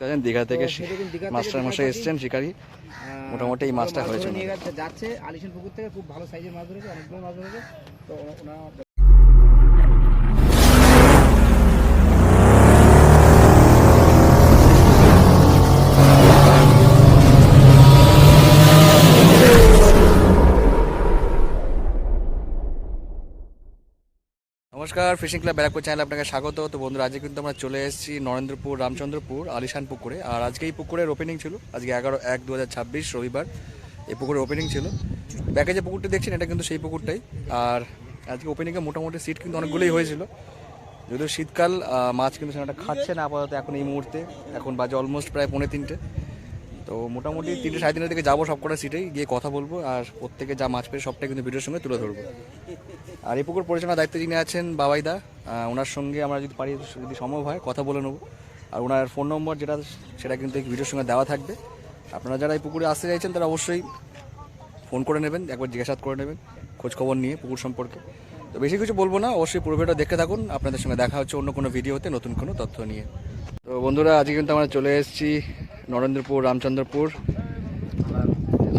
দেখেন দীঘা থেকে মাস্টার মশাই এসছেন শিকারি। মোটামুটি এই মাছটা হয়েছে যাচ্ছে যাচ্ছে আলিশান পুকুর থেকে খুব ভালো সাইজের মাছ ধরেছে অনেকগুলো মাছ ধরেছে। তো ওনার নমস্কার ফিশিং ক্লাব ব্যারাকপুর চ্যানেলে আপনাকে স্বাগত। তো বন্ধুরা, আজকে কিন্তু আমরা চলে এসেছি নরেন্দ্রপুর, রামচন্দ্রপুর, আলিশান পুকুরে। আর আজকে এই পুকুরের ওপেনিং ছিল, আজকে এগারো এক দু রবিবার এই পুকুরের ওপেনিং ছিল। ব্যাকে যে পুকুরটা দেখছেন, এটা কিন্তু সেই পুকুরটাই। আর আজকে ওপেনিংয়ে মোটামুটি সিট কিন্তু অনেকগুলোই হয়েছিল। যদিও শীতকাল মাছ কিন্তু সেটা খাচ্ছে না আপাতত এখন এই মুহূর্তে। এখন বাজে অলমোস্ট প্রায় পৌনে তিনটে। তো মোটামুটি তিনটে সাড়ে তিনটের দিকে যাব সব কটা সিটেই গিয়ে কথা বলব আর প্রত্যেকে যা মাছ পেয়ে সবটাই কিন্তু ভিডিওর সঙ্গে তুলে ধরবো। আর এই পুকুর পরিচালনার দায়িত্বে যিনি আছেন বাবাইদা ওনার সঙ্গে আমরা যদি পারি যদি সম্ভব হয় কথা বলে নেব। আর ওনার ফোন নম্বর যেটা সেটা কিন্তু এই ভিডিওর সঙ্গে দেওয়া থাকবে। আপনারা যারা এই পুকুরে আসতে চাইছেন তারা অবশ্যই ফোন করে নেবেন একবার জিজ্ঞাসা করে নেবেন খোঁজ খবর নিয়ে পুকুর সম্পর্কে। তো বেশি কিছু বলব না অবশ্যই পুরো ভিডিও দেখতে থাকুন আপনাদের সঙ্গে দেখা হচ্ছে অন্য কোনো ভিডিওতে নতুন কোনো তথ্য নিয়ে। তো বন্ধুরা আজকে কিন্তু আমরা চলে এসেছি নরেন্দ্রপুর, রামচন্দ্রপুর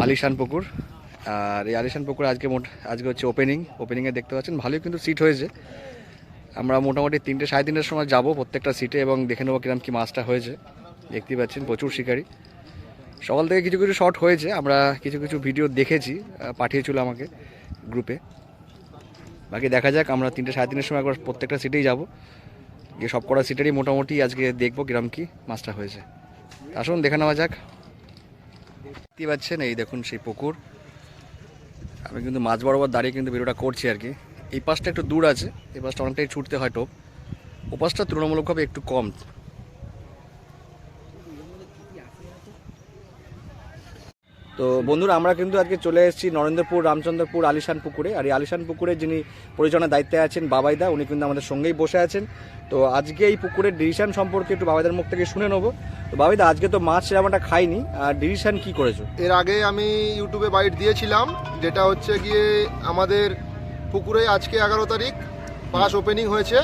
আলিশান পুকুর আর এই আলিশান পুকুর আজকে মোট, আজকে হচ্ছে ওপেনিং ওপেনিংয়ে দেখতে পাচ্ছেন, ভালোই কিন্তু সিট হয়েছে। আমরা মোটামুটি তিনটে, সাড়ে তিনটের সময় যাব প্রত্যেকটা সিটে এবং দেখে নেব কিরম কী মাছটা হয়েছে। দেখতেই পাচ্ছেন, প্রচুর শিকারি। সকাল থেকে কিছু কিছু শর্ট হয়েছে, আমরা কিছু কিছু ভিডিও দেখেছি পাঠিয়েছিল আমাকে গ্রুপে বাকি দেখা যাক, আমরা তিনটে, সাড়ে তিনটের সময় একবার প্রত্যেকটা সিটেই যাব। গিয়ে সব কটা সিটেরই মোটামুটি আজকে দেখব কিরম কী মাছটা হয়েছে। আসুন, দেখে নেওয়া যাক। দেখতে পাচ্ছেন, এই দেখুন সেই পুকুর। আমি কিন্তু মাছ বরাবর দাঁড়িয়ে কিন্তু ভিডিওটা করছি আর কি। এই পাশটা একটু দূর আছে, এই পাশটা অনেকটাই ছুটতে হয় টোপ। ও পাশটা তুলনামূলকভাবে একটু কম। তো বন্ধুরা আমরা কিন্তু আজকে চলে এসেছি নরেন্দ্রপুর রামচন্দ্রপুর আলিশান পুকুরে আর এই আলিশান পুকুরে যিনি পরিচালনার দায়িত্বে আছেন বাবাইদা উনি কিন্তু আমাদের সঙ্গেই বসে আছেন। তো আজকে এই পুকুরের ডিসিশন সম্পর্কে একটু বাবাইদার মুখ থেকে শুনে নেব। তো বাবাইদা আজকে তো মাছ সেরকম একটা খাইনি। আর ডিসিশন কি করেছ? এর আগে আমি ইউটিউবে বাইট দিয়েছিলাম যেটা হচ্ছে গিয়ে আমাদের পুকুরে আজকে এগারো তারিখ পাস ওপেনিং হয়েছে।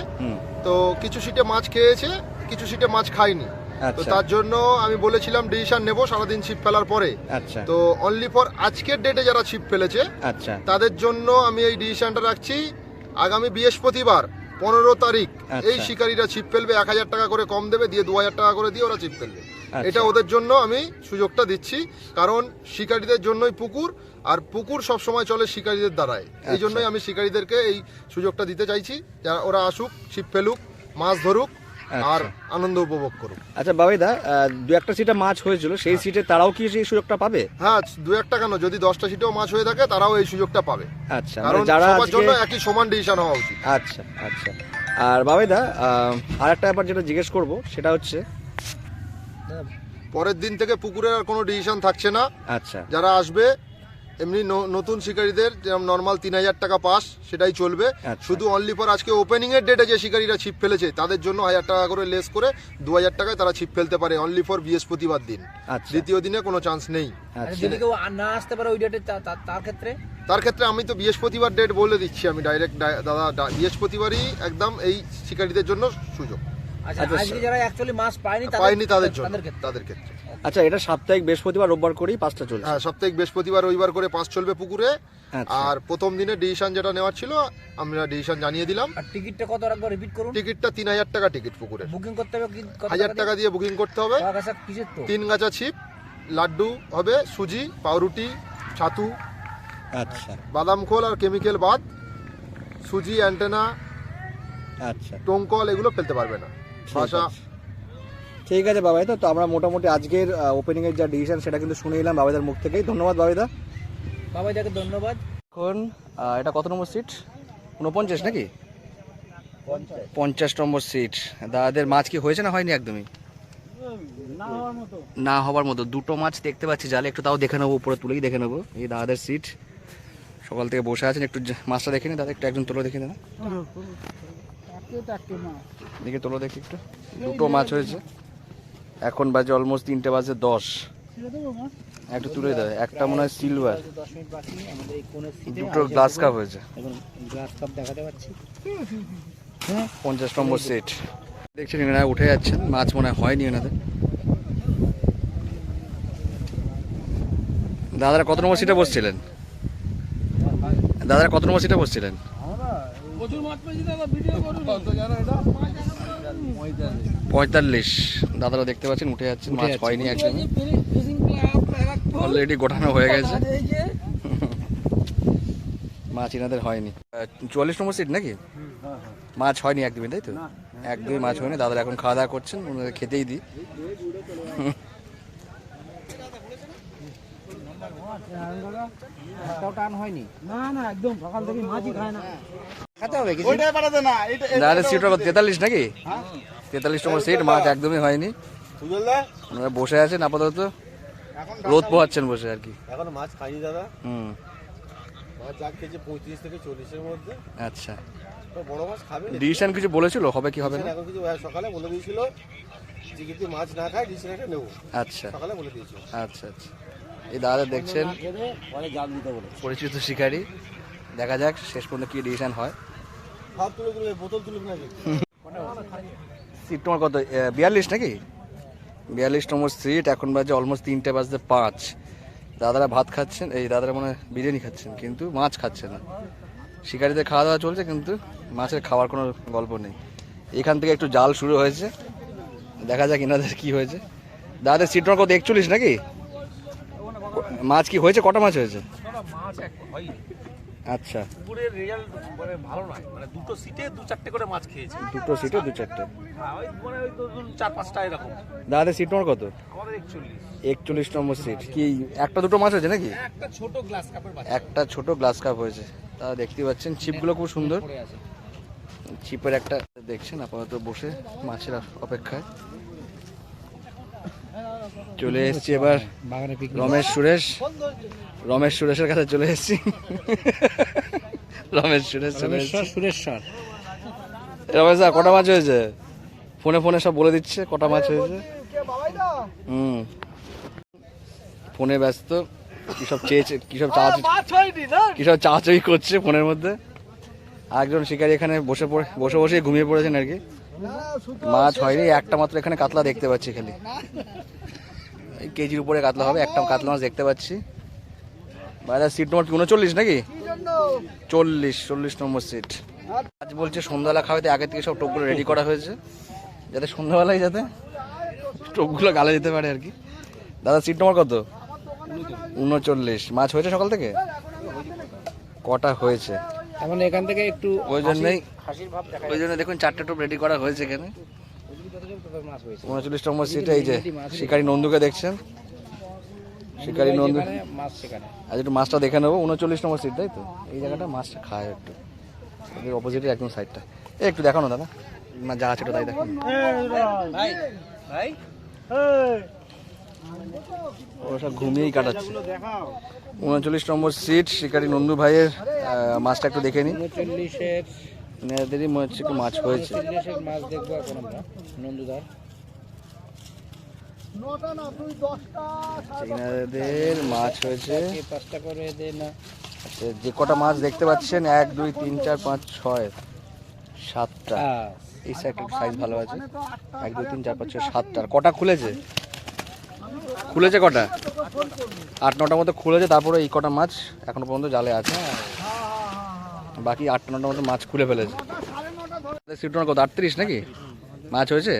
তো কিছু সিটে মাছ খেয়েছে কিছু সিটে মাছ খায়নি তো আচ্ছা তার জন্য আমি বলেছিলাম ডিসিশন নেব সারাদিন ছিপ ফেলার পরে। আচ্ছা। তো অনলি ফর আজকের ডেটে যারা ছিপ ফেলেছে আচ্ছা। তাদের জন্য আমি এই ডিসিশনটা রাখছি আগামী বৃহস্পতিবার পনেরো তারিখ। আচ্ছা। এই শিকারীরা ছিপ ফেলবে এক হাজার টাকা করে কম দেবে দিয়ে দু হাজার টাকা করে দিয়ে ওরা ছিপ ফেলবে। আচ্ছা। এটা ওদের জন্য আমি সুযোগটা দিচ্ছি কারণ শিকারীদের জন্যই পুকুর আর পুকুর সব সময় চলে শিকারীদের দ্বারায় এই। জন্যই আমি শিকারীদেরকে এই সুযোগটা দিতে চাইছি যারা ওরা আসুক ছিপ ফেলুক মাছ ধরুক আর আচ্ছা। আনন্দ উপভোগ করুক। আচ্ছা বাবাইদা দু একটা সিটে মাছ হয়েছিল সেই সিটে তারাও কি সেই সুযোগটা পাবে? হ্যাঁ দু একটা কেন? যদি দশটা সিটেও মাছ হয়ে থাকে তারাও এই সুযোগটা পাবে। আচ্ছা কারণ মানে যারা সবার জন্য একই সমান ডিসিশন হওয়া উচিত। আচ্ছা আচ্ছা। আর বাবাইদা আর একটা ব্যাপার যেটা জিজ্ঞেস করব সেটা হচ্ছে পরের দিন থেকে পুকুরের আর কোনো ডিসিশন থাকছে না। আচ্ছা। যারা আসবে এমনি ন- নতুন শিকারীদের যেরকম নর্মাল তিন হাজার টাকা পাস সেটাই চলবে। আচ্ছা। শুধু অনলি ফর আজকে ওপেনিং এর ডেটে যে শিকারীরা ছিপ ফেলেছে তাদের জন্য হাজার টাকা করে লেস করে দু হাজার টাকায় তারা ছিপ ফেলতে পারে অনলি ফর বৃহস্পতিবার দিন। আচ্ছা। দ্বিতীয় দিনে কোনো চান্স নেই। আচ্ছা। যদি কেউ না আসতে পারে ওই ডেটে তার ক্ষেত্রে? তার ক্ষেত্রে আমি তো বৃহস্পতিবার ডেট বলে দিচ্ছি আমি ডাইরেক্ট দাদা বৃহস্পতিবারই একদম এই শিকারীদের জন্য সুযোগ। আজকে যারা অ্যাকচুয়ালি মাছ পায়নি পাইনি তাদের জন্য তাদের ক্ষেত্রে। তাদের ক্ষেত্রে। আচ্ছা এটা সাপ্তাহিক বৃহস্পতিবার রোববার করেই পাঁচটা চলছে। হ্যাঁ সপ্তাহে বৃহস্পতিবার রবিবার করে পাস চলবে পুকুরে। আচ্ছা। আর প্রথম দিনে ডিসিশন যেটা নেওয়ার ছিল আমরা ডিসিশন জানিয়ে দিলাম। আর টিকিটটা কত রাখব রিপিট করুন? টিকিটটা তিন হাজার টাকা টিকিট পুকুরের বুকিং করতে হবে হাজার টাকা দিয়ে? বুকিং করতে হবে। তিন গাছা ছিপ লাড্ডু হবে সুজি পাউরুটি ছাতু। আচ্ছা। বাদাম খোল আর কেমিক্যাল বাদ। সুজি অ্যান্টেনা আচ্ছা। টোঙ্কল এগুলো ফেলতে পারবে না। ভাষা। ঠিক আছে বাবাই তো আমরা মোটামুটি আজকের ওপেনিং এর যা ডিসিশন সেটা কিন্তু শুনে এলাম বাবাইদার মুখ থেকেই। ধন্যবাদ বাবাইদা। বাবাই যাকে ধন্যবাদ। এখন এটা কত নম্বর সিট উনপঞ্চাশ নাকি? পঞ্চাশ। নম্বর সিট দাদাদের মাছ কি হয়েছে না হয়নি একদমই? না হওয়ার মতো। দুটো মাছ দেখতে পাচ্ছি জালে একটু তাও দেখে নেব উপরে তুলেই দেখে নেব। এই দাদাদের সিট সকাল থেকে বসে আছেন একটু মাছটা দেখে নিন দাদা একটু একজন তোলো দেখে না দেখে তোলো দেখি একটু। দুটো মাছ হয়েছে। এখন বাজে অলমোস্ট তিনটে বাজে দশ। একটা তুলে দেবে একটা মনে হয় সিলভার দুটো গ্লাস কাপ হয়েছে। হ্যাঁ, পঞ্চাশ নম্বর সেট দেখছেন এনারা উঠে যাচ্ছেন মাছ মনে হয়নি এনাদের। দাদারা কত নম্বর সিটে বসছিলেন? দাদারা কত নম্বর সিটে বসছিলেন? পঁয়তাল্লিশ। দাদারা দেখতে পাচ্ছেন উঠে যাচ্ছেন মাছ হয়নি একদমই অলরেডি গোটানো হয়ে গেছে। মাছ এনাদের হয়নি। চুয়াল্লিশ নম্বর সিট নাকি? মাছ হয়নি একদমই তাই তো? একদমই মাছ হয়নি দাদারা এখন খাওয়া দাওয়া করছেন ওনাদের খেতেই দিই। টান হয়নি না না একদম সকাল থেকে মাছই খায় না। সিট তেতাল্লিশ নাকি? তেতাল্লিশ নম্বর সিট মাছ একদমই হয়নি। ওনারা বসে আছেন আপাতত। রোদ পোহাচ্ছেন বসে আর কি। এখন মাছ খাইনি দাদা। হুম। আচ্ছা। তো বড় মাছ খাবে। ডিসিশন কিছু বলেছিল? হবে কি হবে না? হ্যাঁ, সকালে বলে দিয়েছিল যে কিন্তু মাছ না খায় ডিসিশন একটা নেব। আচ্ছা। সকালে বলে দিয়েছিল। আচ্ছা আচ্ছা। এই দাদা দেখছেন। পরিচিত শিকারী। দেখা যাক শেষ পর্যন্ত কি ডিসিশন হয়। হাত তুলে তুলে বোতল তুলে নাকি সিট তোমার কত? বিয়াল্লিশ নাকি? বিয়াল্লিশ নম্বর সিট এখন বাজে অলমোস্ট তিনটে বাজতে পাঁচ। দাদারা ভাত খাচ্ছেন এই দাদারা মনে হয় বিরিয়ানি খাচ্ছেন কিন্তু মাছ খাচ্ছে না। শিকারিদের খাওয়া দাওয়া চলছে কিন্তু মাছের খাওয়ার কোনো গল্প নেই। এখান থেকে একটু জাল শুরু হয়েছে। দেখা যাক এনাদের কি হয়েছে। দাদাদের সিট নম্বর কত? একচল্লিশ নাকি? মাছ কি হয়েছে? কটা মাছ হয়েছে? মাছ আচ্ছা। পুকুরের রেজাল্ট মানে ভালো নয়। মানে দুটো সিটে দু চারটে করে মাছ খেয়েছে। দুটো সিটে দু চারটে। হ্যাঁ, ওই মানে ওই ধরুন চার পাঁচটা এরকম। দাদাদের সিট নম্বর কত? আমাদের একচল্লিশ। একচল্লিশ নম্বর সিট কি একটা দুটো মাছ হয়েছে নাকি? একটা ছোট গ্লাস কাপের একটা ছোট গ্লাস কাপ হয়েছে। তা দেখতে পাচ্ছেন ছিপগুলো খুব সুন্দর। ছিপের একটা দেখছেন আপাতত বসে মাছের অপেক্ষায়। চলে এসেছি এবার রমেশ সুরেশ। রমেশ সুরেশের কাছে চলে এসেছি। রমেশ সুরেশ চলে এসেছি। সুরেশ্বর রমেশ দা কটা মাছ হয়েছে? ফোনে ফোনে সব বলে দিচ্ছে কটা মাছ হয়েছে। হুম। ফোনে ব্যস্ত। কি সব চেয়েছে কি সব চাওয়া কি সব চাওয়াচাই করছে ফোনের মধ্যে। একজন শিকারী এখানে বসে পড়ে বসে বসে ঘুমিয়ে পড়েছেন আর কি। মাছ হয়নি একটা মাত্র এখানে কাতলা দেখতে পাচ্ছি খালি। কেজির উপরে কাতলা হবে একটা কাতলা মাছ দেখতে পাচ্ছি। বাইরে সিট নম্বর উনচল্লিশ নাকি? চল্লিশ চল্লিশ নম্বর সিট আজ বলছে সন্ধ্যাবেলা খাওয়াতে আগে থেকে সব টোপগুলো রেডি করা হয়েছে। যাতে সন্ধ্যাবেলায় যাতে টোপগুলো গালে যেতে পারে আর কি। দাদা সিট নম্বর কত? উনচল্লিশ। মাছ হয়েছে সকাল থেকে? কটা হয়েছে? তার মানে এখান থেকে একটু ওই জন্যই ওই জন্য দেখুন চারটে টোপ রেডি করা হয়েছে এখানে। উনচল্লিশ নম্বর সিটে এই যে শিকারি নন্দুকে দেখছেন? শিকারি নন্দু আজ একটু মাছটা দেখে নেব। উনচল্লিশ নম্বর সিট তাই তো? এই জায়গাটা মাছটা খায় একটু। এর অপোজিটে একদম সাইডটা এ একটু দেখানো দাদা। মা যা আছে একটু তাই দেখো ভাই ভাই। ওরা ঘুমিয়েই কাটাচ্ছে। উনচল্লিশ নম্বর সিট শিকারি নন্দু ভাইয়ের মাছটা একটু দেখে নিই উনচল্লিশের এনাদেরই মনে হচ্ছে মাছ হয়েছে মাছ দেখব এখন আমরা নন্দুদার। এনাদের মাছ হয়েছে। পাঁচটা করে না। আচ্ছা, যে কটা মাছ দেখতে পাচ্ছেন এক দুই তিন চার পাঁচ ছয় সাতটা। এই সাইড সাইজ ভালো আছে। এক দুই তিন চার পাঁচ ছয় সাতটা। কটা খুলেছে? খুলেছে কটা? আট নটার মতো খুলেছে তারপরে এই কটা মাছ এখনও পর্যন্ত জালে আছে। বাকি আটটা নটার মতো মাছ খুলে ফেলেছে। সিট কত? আটত্রিশ নাকি? মাছ হয়েছে?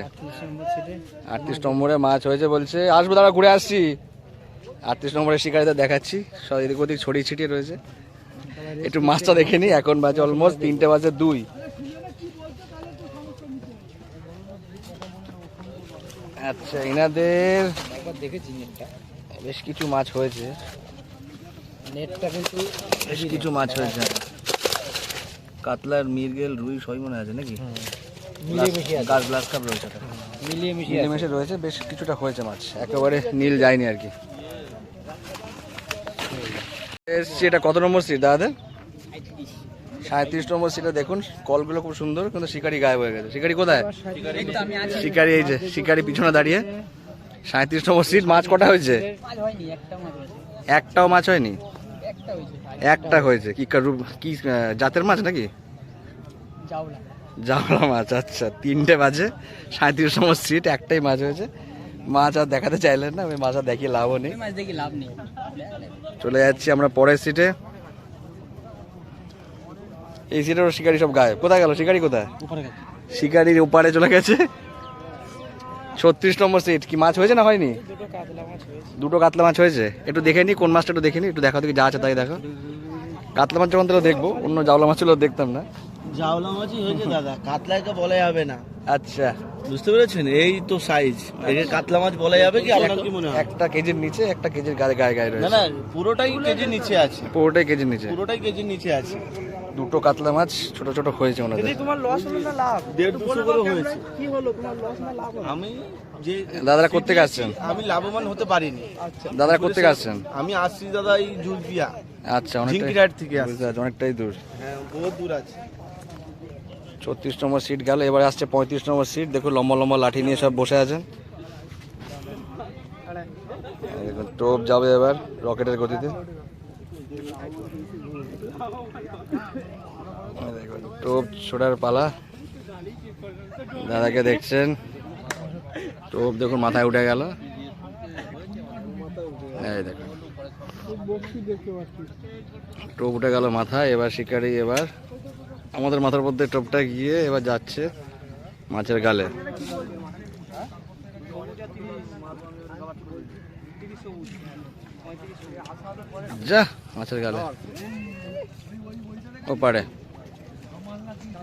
আটত্রিশ নম্বরে মাছ হয়েছে বলছে আসব দাঁড়া ঘুরে আসছি। আটত্রিশ নম্বরের শিকারিদের দেখাচ্ছি। সব এদিক ওদিক ছড়িয়ে ছিটিয়ে রয়েছে। একটু মাছটা দেখে নি এখন বাজে অলমোস্ট তিনটে বাজে দুই। আচ্ছা এনাদের দেখেছি বেশ কিছু মাছ হয়েছে। নেটটা কিন্তু বেশ কিছু মাছ হয়েছে। কাতলার মিরগেল রুই সবই মনে আছে নাকি? গাছ গ্লাস কাপ রয়েছে। মিলিয়ে মিশিয়ে আছে। রয়েছে বেশ কিছুটা হয়েছে মাছ একেবারে নীল যায়নি আর কি। এসছি এটা কত নম্বর সিট দাদা সাঁত্রিশ নম্বর সিটে দেখুন কলগুলো খুব সুন্দর কিন্তু শিকারি গায়েব হয়ে গেছে। শিকারি কোথায়? শিকারি এই যে শিকারি পিছনে দাঁড়িয়ে। সাঁত্রিশ নম্বর সিট মাছ কটা হয়েছে। একটাও মাছ হয়নি? একটা হয়েছে। কি কারু- কি জাতের মাছ নাকি? জাওলা। মাছ আচ্ছা তিনটে বাজে সাঁত্রিশ নম্বর সিট একটাই মাছ হয়েছে। মাছ আর দেখাতে চাইলেন না আমি মাছ আর দেখিয়ে লাভও দেখি লাভ নেই। চলে যাচ্ছি আমরা পরের সিটে এই সিটেরও শিকারি সব গায়ে কোথায় গেল? শিকারি কোথায়? শিকারির ওপারে চলে গেছে। ছত্রিশ নম্বর সিট কি মাছ হয়েছে না হয়নি? দুটো কাতলা মাছ হয়েছে। মাছ একটু দেখে নি কোন মাছটা একটু দেখে নি একটু দেখা দেখি যা আছে তাই দেখো কাতলা মাছ যখন তাহলে দেখব অন্য জাওলা মাছগুলো দেখতাম না। জাওলা মাছই হয়েছে দাদা কাতলাকে বলা যাবে না। আচ্ছা। বুঝতে পেরেছেন? এই তো সাইজ কাতলা মাছ বলা যাবে কি? আপনার কি মনে হয়? একটা কেজির নিচে একটা কেজির গায়ে গায়ে গায়ে রয়েছে। না পুরোটাই কেজির নিচে আছে। পুরোটাই কেজির নিচে। পুরোটাই কেজি নিচে আছে। দুটো কাতলা মাছ ছোট ছোট হয়েছে ওনাদের। তোমার লস হলো না লাভ? করে হয়েছে। কি হলো? তোমার লস না লাভ আমি যে দাদারা কোত্থেকে আসছেন? আমি লাভবান হতে পারিনি। দাদারা কোত্থেকে আসছেন? আমি আসছি দাদা এই জুলপিয়া আচ্ছা অনেকটাই থেকে আসছি। অনেকটাই দূর। হ্যাঁ বহুত দূর আছে। ছত্রিশ নম্বর সিট গেল এবারে আসছে পঁয়ত্রিশ নম্বর সিট। দেখুন লম্বা লম্বা লাঠি নিয়ে সব বসে আছেন। টোপ যাবে এবার রকেটের গতিতে এই দেখুন, টোপ ছোটার পালা। দাদাকে দেখছেন। টোপ দেখুন, মাথায় উঠে গেল। টোপ উঠে গেল মাথায়, এবার শিকারি এবার আমাদের মাথার মধ্যে টোপটা গিয়ে এবার যাচ্ছে মাছের গালে। যা, মাছের গালে। ও পারে।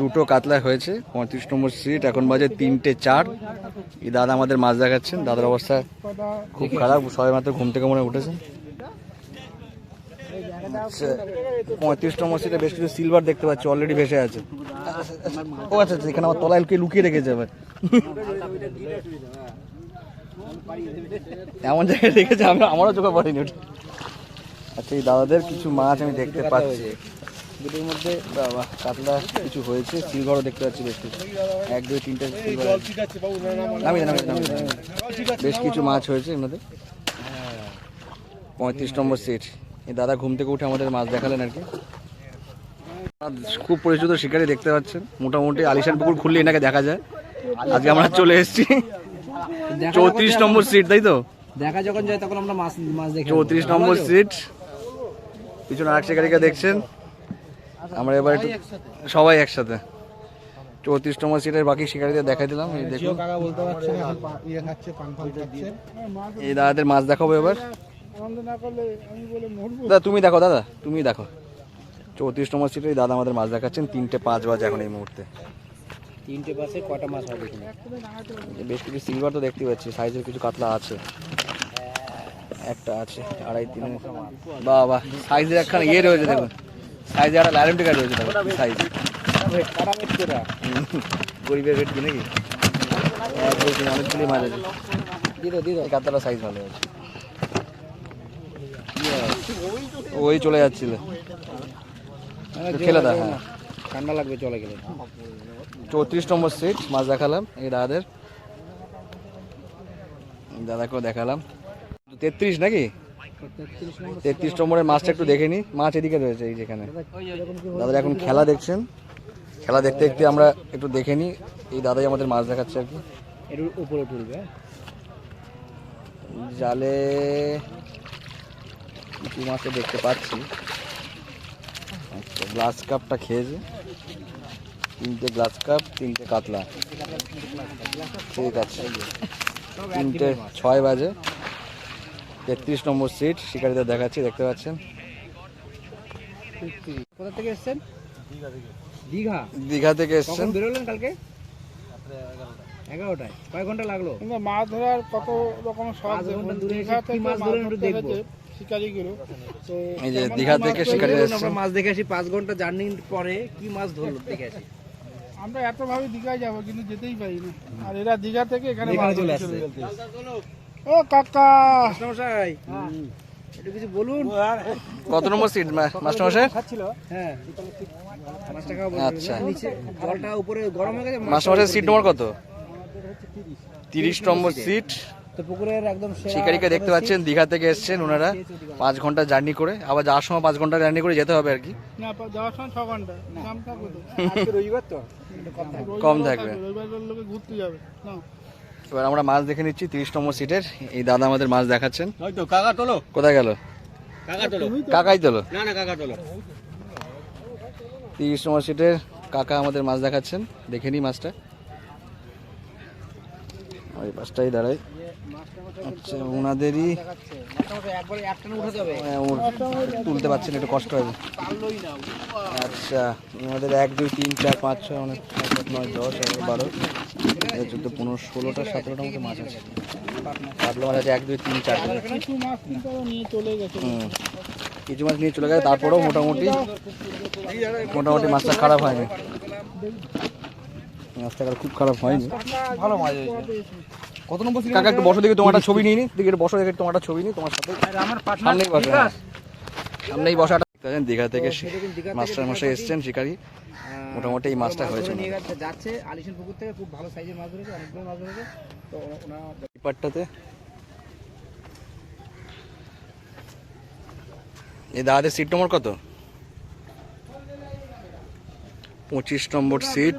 দুটো কাতলা হয়েছে পঁয়ত্রিশ নম্বর সিট এখন বাজে তিনটে চার। এই দাদা আমাদের মাছ দেখাচ্ছেন দাদার অবস্থা খুব খারাপ সবাই মাত্র ঘুম থেকে মনে আচ্ছা, পঁয়ত্রিশ নম্বর সিটে বেশ কিছু সিলভার দেখতে পাচ্ছি অলরেডি ভেসে আছে। ও আচ্ছা আচ্ছা এখানে আমার তলায় লুকিয়ে লুকিয়ে রেখেছে আবার। এমন জায়গায় রেখেছে আমি আমারও চোখে পড়েনি আচ্ছা এই দাদাদের কিছু মাছ আমি দেখতে পাচ্ছি। দুটোর মধ্যে বাবা কাতলা কিছু হয়েছে সিলভারও দেখতে পাচ্ছি বেশ কিছু। এক দুই তিনটে নামিয়ে বেশ কিছু মাছ হয়েছে এর মধ্যে। পঁয়ত্রিশ নম্বর সিট এই দাদা ঘুম থেকে উঠে আমাদের মাছ দেখালেন আর কি। খুব পরিচিত শিকারি দেখতে পাচ্ছেন। মোটামুটি আলিশান পুকুর খুললে এনাকে দেখা যায়। আজকে আমরা চলে এসেছি। চৌত্রিশ নম্বর সিট তাই তো? দেখা যখন যায় তখন আমরা মাছ মাছ দেখি চৌত্রিশ নম্বর সিট পিছনে আরেক শিকারিকে দেখছেন। আমরা এবার একটু সবাই একসাথে। চৌত্রিশ নম্বর সিটের বাকি শিকারীদের দেখাই দিলাম। এই দেখুন। এই দাদাদের মাছ দেখাবো এবার। দাদা তুমি দেখো দাদা তুমি দেখো। চৌত্রিশ নম্বর সিটে দাদা আমাদের মাছ দেখাচ্ছেন। তিনটে পাঁচ বাজে এখন এই মুহূর্তে। তিনটে পাশে কটা মাছ হবে বেশ কিছু সিলভার তো দেখতে পাচ্ছি সাইজের কিছু কাতলা আছে। একটা আছে আড়াই তিন বাহ বাহ সাইজের একখানে ইয়ে রয়েছে দেখুন। সাইজে একটা টিকার রয়েছে দেখুন সাইজ গরিবের রেট কি নাকি? তিন অনেকগুলি মাছ আছে। দিদো দিদো এই কাতলার সাইজ ভালো আছে। ওই চলে যাচ্ছিল। একটু খেলে দা হ্যাঁ। ঠান্ডা লাগবে চলে গেলে। চৌত্রিশ নম্বর সিট মাছ দেখালাম এই দাদাদের। দাদাকেও দেখালাম। তেত্রিশ নাকি? তেত্রিশ নম্বরের মাছটা একটু দেখে নি। মাছ এদিকে রয়েছে এই যেখানে। দাদা এখন খেলা দেখছেন। খেলা দেখতে দেখতে আমরা একটু দেখে নিই এই দাদাই আমাদের মাছ দেখাচ্ছে আর কি। এর উপরে তুলবে হ্যাঁ? জালে কিছু মাছও দেখতে পাচ্ছি। আচ্ছা গ্লাস কাপটা খেয়েছে। তিনটে গ্লাস কাপ তিনটে কাতলা। ঠিক আছে। তিনটে ছয় বাজে। তেত্রিশ নম্বর সিট শিকারীদের দেখাচ্ছি দেখতে পাচ্ছেন। কোথা থেকে এসেছেন? দীঘা। দীঘা থেকে এসছেন। বেরোলেন কালকে? এগারোটায়। কয় ঘণ্টা লাগল? কিন্তু মাছ ধরার কত রকম থেকে শিকারিগুলো। তো এই যে দীঘা শিকারী আমরা মাছ দেখে আসি পাঁচ ঘণ্টা জার্নি পরে কি মাছ ধরলো দেখে আসি। আমরা এত ভাবে দীঘায় যাব কিন্তু যেতেই পারি না। আর এরা দীঘা থেকে এখানে চলে আসছে। ও কাকা। মশাই একটু কিছু বলুন। কত নম্বর সিট মাস্টারমশাই? হ্যাঁ। খাওয়া বন্ধ আচ্ছা। নিচে জলটা উপরে গরম হয়ে গেছে মাস্টার সিট নম্বর কত? তিরিশ নম্বর সিট তো পুকুরের একদম শিকারিকে দেখতে পাচ্ছেন দীঘা থেকে এসছেন ওনারা। পাঁচ ঘণ্টা জার্নি করে। আবার যাওয়ার সময় পাঁচ ঘণ্টা জার্নি করে যেতে হবে আর কি। কম থাকবে। ঘুরতে যাবে। এবার আমরা মাছ দেখে নিচ্ছি তিরিশ নম্বর সিটের। এই দাদা আমাদের মাছ দেখাচ্ছেন। কাকা তোলো। কোথায় গেল? কাকা কাকাই তোলো। না না কাকা তোলো। তিরিশ নম্বর সিটের কাকা আমাদের মাছ দেখাচ্ছেন। দেখে নিই মাছটা। ওই পাঁচটাই দাঁড়াই। আচ্ছা ওনাদেরই ওর তুলতে পারছেন একটু কষ্ট হবে। আচ্ছা ওনাদের এক দুই তিন চার পাঁচ ছয় অনেক নয় দশ এগারো বারো। চোদ্দ পনেরো ষোলোটা সতেরোটার মতো মাছ আছে। কাতলা মাছ আছে এক দুই তিন চার কিছু মাছ নিয়ে চলে গেছে। তারপরেও মোটামুটি মোটামুটি মাছটা খারাপ হয়নি। মাছটা খুব খারাপ হয়নি। ভালো মাছ হয়েছে। কত নম্বর ছিল কাকা একটু বসো দেখি তোমার একটা ছবি নিয়ে নি। দেখি একটু বসো দেখি তোমার একটা ছবি নিই তোমার সাথে আমার সামনেই বসো হ্যাঁ। সামনেই বসাটা পাচ্ছেন দীঘা থেকে মাস্টার মশাই এসছেন শিকারি। মোটামুটি এই মাছটা হয়েছে যাচ্ছে আলিশান পুকুর থেকে খুব ভালো সাইজের মাছ ধরেছে অনেকগুলো মাছ ধরেছে। তো ওনা পাটটাতে। এই দাদাদের সিট নম্বর কত? পঁচিশ নম্বর সিট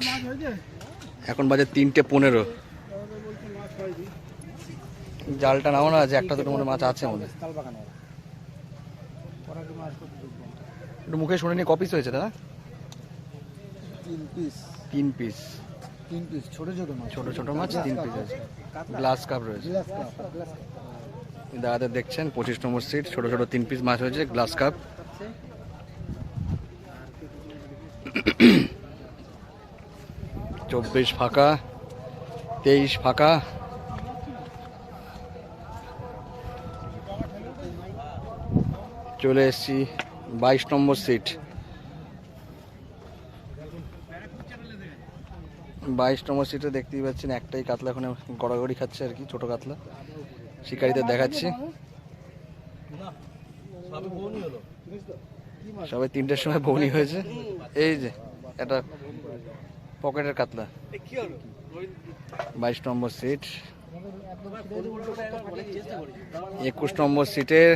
এখন বাজে তিনটে পনেরো। জালটা নাও না যে একটা দুটো মনে মাছ আছে মনে হয়। তাল বাগানে ওরা। ওরা কি মাছ করতে ঢুকবে না। একটু মুখে শুনে নিয়ে কপিস হয়েছে দাদা? তিন পিস তিন পিস তিন পিস ছোট ছোট মাছ। ছোট ছোট মাছ তিন পিস আছে। গ্লাস কাপ রয়েছে। দাদাদের দেখছেন পঁচিশ নম্বর সিট ছোট ছোট তিন পিস মাছ হয়েছে গ্লাস কাপ চব্বিশ ফাঁকা তেইশ ফাঁকা। চলে এসছি বাইশ নম্বর সিট। বাইশ নম্বর সিটে দেখতেই পাচ্ছেন একটাই কাতলা এখন গড়াগড়ি খাচ্ছে আর কি, ছোট কাতলা। শিকারিদের দেখাচ্ছি। সবাই তিনটের সময় বৌনি হয়েছে। এই যে একটা পকেটের কাতলা। বাইশ নম্বর সিট। একুশ নম্বর সিটের,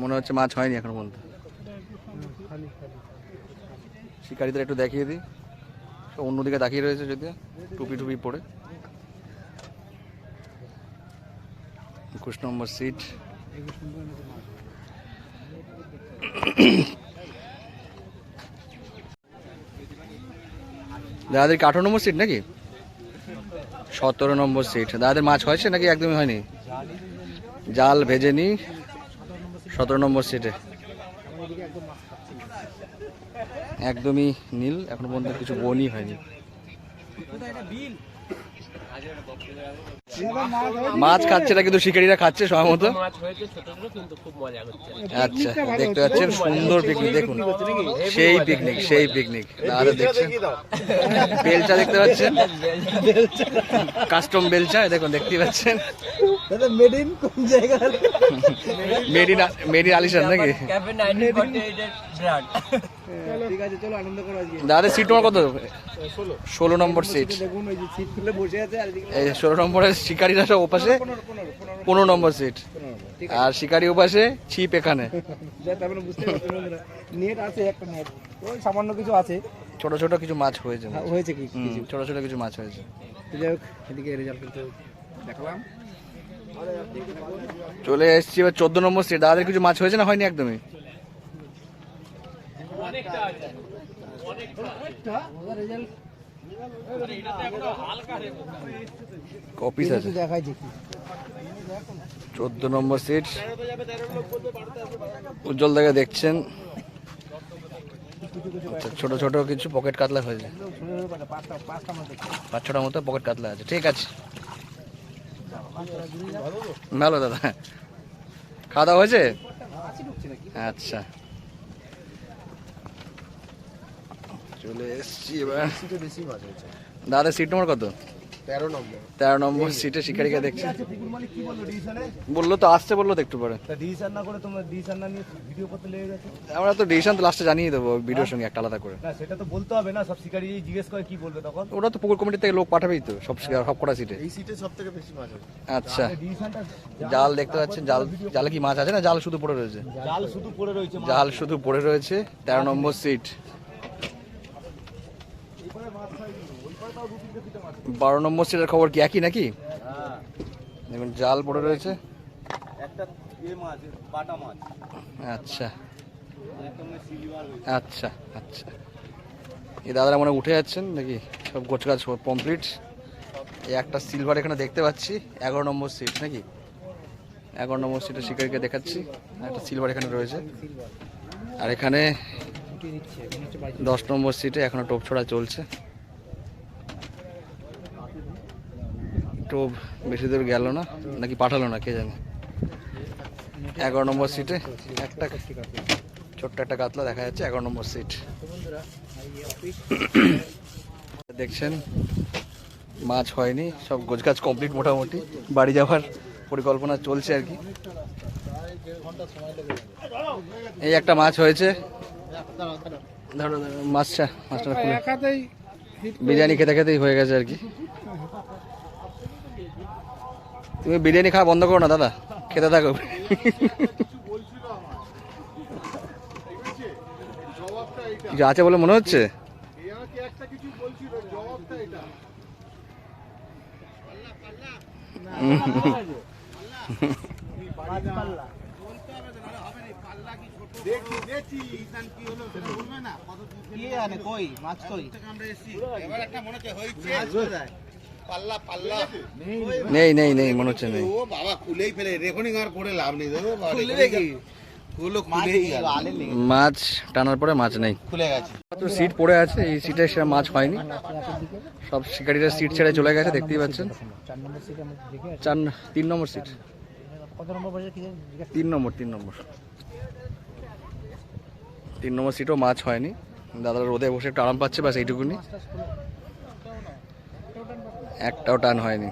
মনে হচ্ছে মাছ হয়নি এখন পর্যন্ত। শিকারিদের একটু দেখিয়ে দিই। অন্যদিকে তাকিয়ে রয়েছে যদি টুপি টুপি পরে। একুশ নম্বর সিট। দাদাদের আঠারো নম্বর সিট নাকি? সতেরো নম্বর সিট। দাদাদের মাছ হয়েছে নাকি একদমই হয়নি? জাল ভেজে নি সতেরো নম্বর সিটে। একদমই নীল এখনও পর্যন্ত কিছু বনই হয়নি। মাছ খাচ্ছে না কিন্তু শিকারীরা খাচ্ছে সময় মতো। আচ্ছা দেখতে পাচ্ছেন সুন্দর পিকনিক দেখুন। সেই পিকনিক সেই পিকনিক দাদা দেখছেন? বেলচা দেখতে পাচ্ছেন? কাস্টম বেলচা দেখুন দেখতে পাচ্ছেন। দাদা মেড ইন কোন জায়গা? মেড ইন মেড ইন আলিশান নাকি? ঠিক আছে চলো আনন্দ করো আজকে। দাদাদের সিট নম্বর কত? ষোলো। নম্বর সিট দেখুন ওই যে সিট খুলে বসে আছে আর এই ষোলো নম্বরের শিকারীরা সব ওপাশে? পনেরো পনেরো পনেরো পনেরো। নম্বর সিট আর শিকারি ওপাশে ছিপ এখানে। আছে তারপরে বুঝতে পারছি নেট আছে একটা নেট ওই সামান্য কিছু আছে। ছোট ছোট কিছু মাছ হয়েছে। হ্যাঁ, হয়েছে কি ছোট ছোট কিছু মাছ হয়েছে। যাই হোক এদিকে রেজাল্ট দেখালাম। চলে এসছি, এবার চোদ্দ নম্বর সিট দাদাদের কিছু মাছ হয়েছে না হয়নি একদমই? কপিস আছে। চোদ্দ নম্বর সিট উজ্জ্বল দাকে দেখছেন। আচ্ছা ছোট ছোট কিছু পকেট কাতলা হয়েছে। পাঁচ ছটার মতো পকেট কাতলা আছে। ঠিক আছে। ভালো দাদা। খাওয়া দাওয়া হয়েছে? আচ্ছা। চলে এসছি এবার। দাদা সিট নম্বর কত? তেরো নম্বর। সিটে শিকারিকে দেখছি। বলল তো আসছে বলল তো একটু পরে। ডিসিশন না করে তোমরা ডিসিশন না নিয়ে ভিডিও করতে লেগে গেছে? আমরা তো ডিসিশন তো লাস্টে জানিয়ে দেবো ভিডিওর সঙ্গে একটা আলাদা করে। সেটা তো বলতে হবে না সব শিকারি জিজ্ঞেস করে কি বলবে তখন। ওরা তো পুকুর কমিটি থেকে লোক পাঠাবেই তো সব সব কটা সিটে এই সিটে সব থেকে বেশি মাছ আচ্ছা। জাল দেখতে পাচ্ছেন জাল জালে কি মাছ আছে না? জাল শুধু পড়ে রয়েছে। জাল শুধু পড়ে রয়েছে জাল শুধু পড়ে রয়েছে তেরো নম্বর সিট বারো নম্বর সিটের খবর কি একই নাকি? দেখুন জাল পড়ে রয়েছে। মাছ আচ্ছা। আচ্ছা আচ্ছা। এই দাদারা মনে হয় উঠে যাচ্ছেন নাকি? সব গোছ গাছ কমপ্লিট এই একটা সিলভার এখানে দেখতে পাচ্ছি এগারো নম্বর সিট নাকি? এগারো নম্বর সিটে শিকারিকে দেখাচ্ছি একটা সিলভার এখানে রয়েছে। আর এখানে দশ নম্বর সিটে এখনও টোপ ছোড়া চলছে। টোপ বেশি দূর গেল না নাকি পাঠালো না কে জানে। এগারো নম্বর সিটে একটা ছোট্ট একটা কাতলা দেখা যাচ্ছে এগারো নম্বর সিট দেখছেন মাছ হয়নি সব গোছগাছ কমপ্লিট মোটামুটি। বাড়ি যাওয়ার পরিকল্পনা চলছে আর কি। এই একটা মাছ হয়েছে। ধরো মাছটা মাছটা বিরিয়ানি খেতে খেতেই হয়ে গেছে আর কি। তুমি বিরিয়ানি খাওয়া বন্ধ করো না দাদা। খেতে থাকো। কিছু আছে বলে মনে হচ্ছে? কি জানে কই? মাছ কই? নেই নেই। নেই মনে হচ্ছে নেই। মাছ টানার পরে মাছ নেই। সিট পড়ে আছে এই সিটে সে মাছ হয়নি। সব শিকারীরা সিট ছেড়ে চলে গেছে দেখতেই পাচ্ছেন। চার তিন নম্বর সিট। তিন নম্বর তিন নম্বর। তিন নম্বর সিটও মাছ হয়নি। দাদারা রোদে বসে একটু আরাম পাচ্ছে ব্যাস এইটুকুনি। একটাও টান হয়নি।